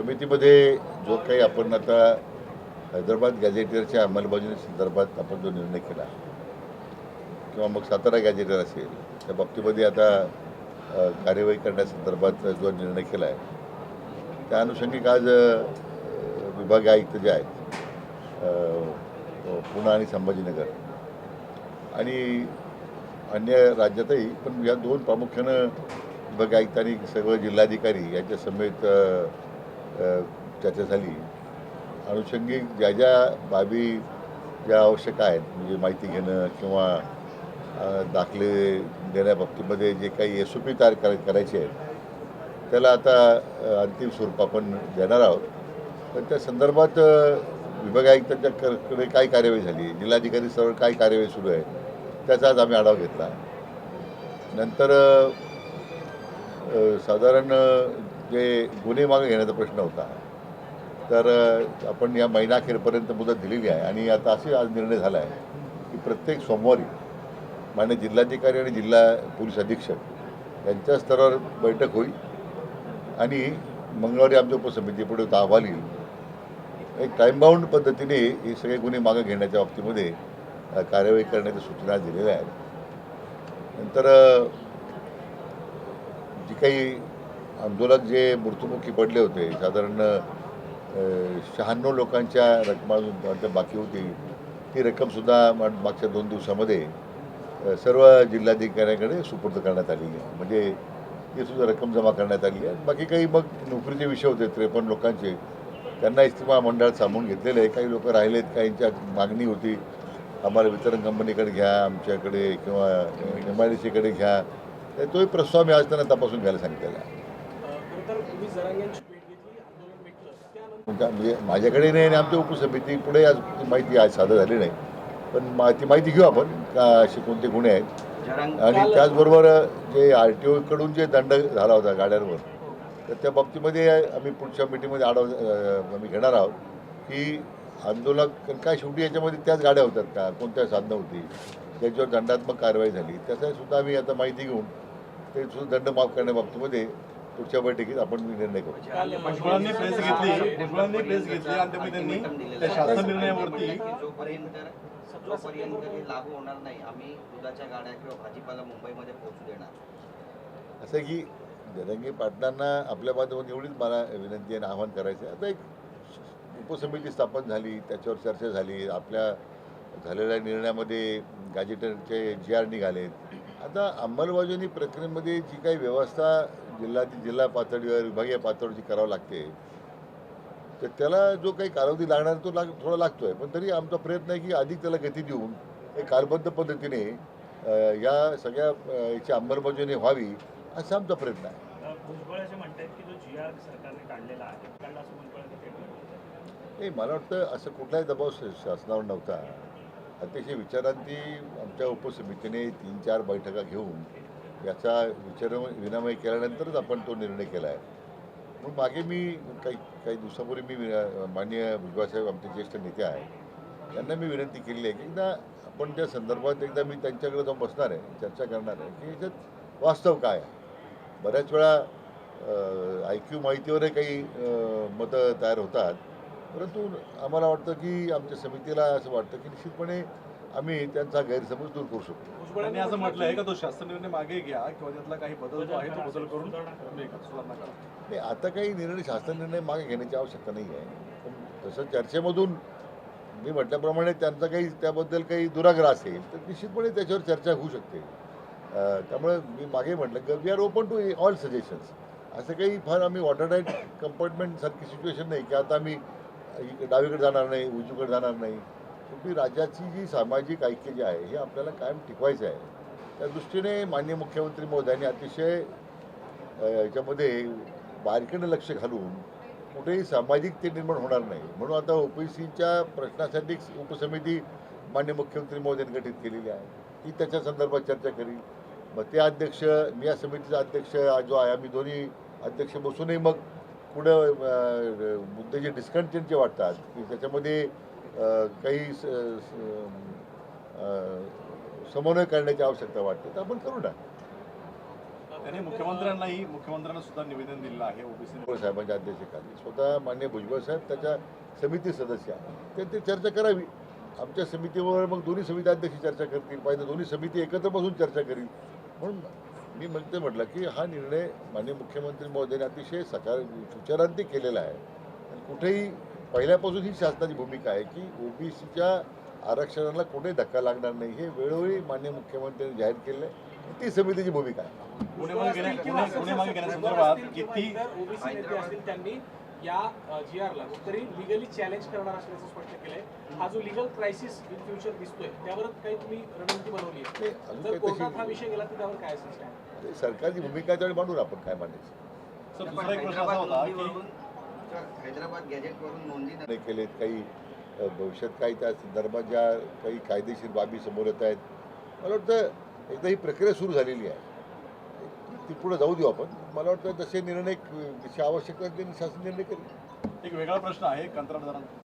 समितीमध्ये जो काही आपण आता हैदराबाद गॅझेटियरच्या अंमलबजावणी संदर्भात आपण जो निर्णय केला किंवा मग सातारा गॅझेटियर असेल त्या बाबतीमध्ये आता कार्यवाही करण्यासंदर्भात जो निर्णय केला आहे त्या अनुषंगिक आज विभाग आयुक्त जे आहेत पुणे आणि संभाजीनगर आणि अन्य राज्यातही पण या दोन प्रामुख्यानं विभाग आयुक्त आणि सर्व जिल्हाधिकारी यांच्या समेत चर्चा झाली. अनुषंगिक ज्या ज्या बाबी ज्या आवश्यक आहेत म्हणजे माहिती घेणं किंवा दाखले देण्याबाबतीमध्ये जे काही एस ओ पी तयार कर करायचे आहेत त्याला आता अंतिम स्वरूप आपण देणार आहोत. पण त्या संदर्भात अ, आयुक्तांच्या कडे काय कार्यवाही झाली? जिल्हाधिकारी सर्व काय कार्यवाही सुरू आहे? त्याचा आज आम्ही आढावा घेतला. नंतर साधारण जे गुन्हे मागे घेण्याचा प्रश्न होता. तर आपण या महिनाखेरपर्यंत मुदत दिलेली आहे आणि आता असे आज निर्णय झाला आहे की प्रत्येक सोमवारी मान्य जिल्हाधिकारी आणि जिल्हा पोलीस अधीक्षक यांच्या स्तरावर बैठक होईल आणि मंगळवारी आमच्या उपसमितीपुढे तो अहवाल येईल. एक टाईमबाऊंड पद्धतीने हे सगळे गुन्हे मागे घेण्याच्या बाबतीमध्ये कार्यवाही करण्याच्या सूचना दिलेल्या आहेत. नंतर जी काही आंदोलक जे मृत्युमुखी पडले होते साधारण शहाण्णव लोकांच्या रकमा बाकी होती ती रक्कमसुद्धा मागच्या दोन दिवसामध्ये सर्व जिल्हाधिकाऱ्यांकडे सुपूर्द करण्यात आली आहे. म्हणजे ती सुद्धा रक्कम जमा करण्यात आली आहे. बाकी काही मग नोकरीचे विषय होते त्रेपन्न लोकांचे त्यांना इस्तिमा मंडळात सामावून घेतलेले आहे. काही लोक राहिलेत काहींच्या मागणी होती आम्हाला वितरण कंपनीकडे घ्या आमच्याकडे किंवा एम आय डी सीकडे घ्या. तर तोही प्रस्ताव मी आज त्यांना तपासून घ्यायला सांगितलेला म्हणजे माझ्याकडे नाही आणि आमच्या उपसमिती पुढे आज ती माहिती आज सादर झाली नाही. पण मा ती माहिती घेऊ आपण का असे कोणते गुन्हे आहेत. आणि त्याचबरोबर जे आर टी ओकडून जे दंड झाला होता गाड्यांवर तर त्या बाबतीमध्ये आम्ही पुढच्या मिटिंगमध्ये आढावा आम्ही घेणार आहोत की आंदोलक काय शेवटी याच्यामध्ये त्याच गाड्या होतात का? कोणत्या साधनं होती? त्याच्यावर दंडात्मक कारवाई झाली. त्याचा सुद्धा आम्ही आता माहिती घेऊन ते सुद्धा दंड माफ करण्याबाबतीमध्ये पुढच्या बैठकीत आपण निर्णय करू. भुजबळांनी प्रेस घेतली. भुजबळांनी प्रेस घेतली आणि त्यामुळे त्यांनी त्या शासन निर्णयावरती जोपर्यंत जोपर्यंत हे लागू होणार नाही आम्ही दुधाच्या गाड्या किंवा भाजीपाला मुंबईमध्ये पोहोचू देणार. असं की जरंगी पाटलांना आपल्या माध्यमातून एवढीच मला विनंती आणि आवाहन करायचं आहे. आता एक उपसमिती स्थापन झाली त्याच्यावर चर्चा झाली आपल्या झालेल्या निर्णयामध्ये गॅजेटरचे जी आर निघालेत. आता अंमलबजावणी प्रक्रियेमध्ये जी काही व्यवस्था जिल्हा जिल्हा पातळीवर विभागीय पातळीवर जी करावं लागते. तर त्याला जो काही कालावधी लागणार तो लाग थोडा लागतो आहे पण तरी आमचा प्रयत्न आहे की अधिक त्याला गती देऊन एक कालबद्ध पद्धतीने या सगळ्या याची अंमलबजावणी व्हावी असा आमचा प्रयत्न आहे. नाही मला वाटतं असं कुठलाही दबाव शासनावर नव्हता. अतिशय विचारांती आमच्या उपसमितीने तीन चार बैठका घेऊन याचा विचार विनामय केल्यानंतरच आपण तो निर्णय केला आहे. म्हणून मागे मी काही काही दिवसापूर्वी मी विना- माननीय भुजबळसाहेब आमचे ज्येष्ठ नेते आहेत त्यांना मी विनंती केलेली आहे की एकदा आपण त्या संदर्भात एकदा मी त्यांच्याकडे जाऊन बसणार आहे चर्चा करणार आहे की याच्यात वास्तव काय आहे. बऱ्याच वेळा आय क्यू माहितीवरही काही मतं तयार होतात परंतु आम्हाला वाटतं की आमच्या समितीला असं वाटतं की निश्चितपणे आम्ही त्यांचा गैरसमज दूर करू शकतो. भुजबळांनी असं म्हटलं आहे का तो शासन निर्णय मागे घ्या किंवा त्यातला काही बदल जो आहे तो बदल करून तुम्ही करा, सुधारणा करा. नाही आता काही निर्णय शासन निर्णय मागे घेण्याची आवश्यकता नाही आहे. पण तसं चर्चेमधून मी म्हटल्याप्रमाणे त्यांचा काही त्याबद्दल काही दुराग्रह असेल तर निश्चितपणे त्याच्यावर चर्चा होऊ शकते. अं, त्यामुळे मी मागे म्हटलं की we are open to all suggestions असं काही फार आम्ही वॉटर टाईट कंपार्टमेंट सारखी सिच्युएशन नाही की आता आम्ही डावीकडे जाणार नाही उजवीकडे जाणार नाही. तुम्ही राज्याची जी सामाजिक ऐक्य जे आहे हे आपल्याला कायम टिकवायचं आहे. त्या दृष्टीने माननीय मुख्यमंत्री महोदयांनी अतिशय याच्यामध्ये बारकेनं लक्ष घालून कुठेही सामाजिक ते निर्माण होणार नाही. म्हणून आता ओबीसीच्या प्रश्नासाठी उपसमिती मान्य मुख्यमंत्री महोदयांनी गठीत केलेली आहे. ती त्याच्या संदर्भात चर्चा करील मग ते अध्यक्ष मी या समितीचा अध्यक्ष जो आहे आम्ही दोन्ही अध्यक्ष बसूनही मग पुढं मुद्दे जे डिस्कंटेंटचे वाटतात की त्याच्यामध्ये काही समन्वय करण्याची आवश्यकता वाटते तर आपण करू ना. त्यांनी मुख्यमंत्र्यांनाही मुख्यमंत्र्यांना सुद्धा निवेदन दिलेलं आहे ओबीसी साहेबांच्या अध्यक्षतेखाली. स्वतः मान्य भुजबळ साहेब त्याच्या समिती सदस्य आहेत. ते चर्चा करावी. आमच्या समितीवर मग दोन्ही समिती अध्यक्ष चर्चा करतील. पाहिजे दोन्ही समिती एकत्र बसून चर्चा करील. म्हणून मी म्हणते म्हटलं की हा निर्णय माननीय मुख्यमंत्री महोदयांनी अतिशय सकाळ विचारांती केलेला आहे. आणि कुठेही पहिल्यापासून ही शासनाची भूमिका आहे की ओबीसीच्या आरक्षणाला कुठेही धक्का लागणार नाही. हे वेळोवेळी मान्य मुख्यमंत्र्यांनी जाहीर केलं आहे ती समितीची भूमिका आहे. पुणे मागे घेण्या पुणे पुणे मागे घेण्यासंदर्भात किती ओबीसी नेते असतील त्यांनी या जी आरला तरी लिगली चॅलेंज करणार असल्याचं स्पष्ट केलंय. हा जो लिगल क्रायसिस इन फ्युचर दिसतोय त्यावर काही तुम्ही रणनीती बनवली आहे. नाही, अजून जर काही कोर्टात हा तशी विषय गेला तर त्यावर काय असेल? stand? ते सरकारची भूमिका त्यावेळी मांडून आपण काय मांडायचं? हैदराबाद गॅजेटवरून केलेत काही भविष्यात काही त्या संदर्भात ज्या काही कायदेशीर बाबी समोर येत आहेत. मला वाटतं एकदा ही प्रक्रिया सुरू झालेली आहे. ती पुढे जाऊ देऊ आपण. मला वाटतं तसे निर्णय आवश्यक शासन निर्णय करेल एक वेगळा प्रश्न आहे कंत्राटदारांचा.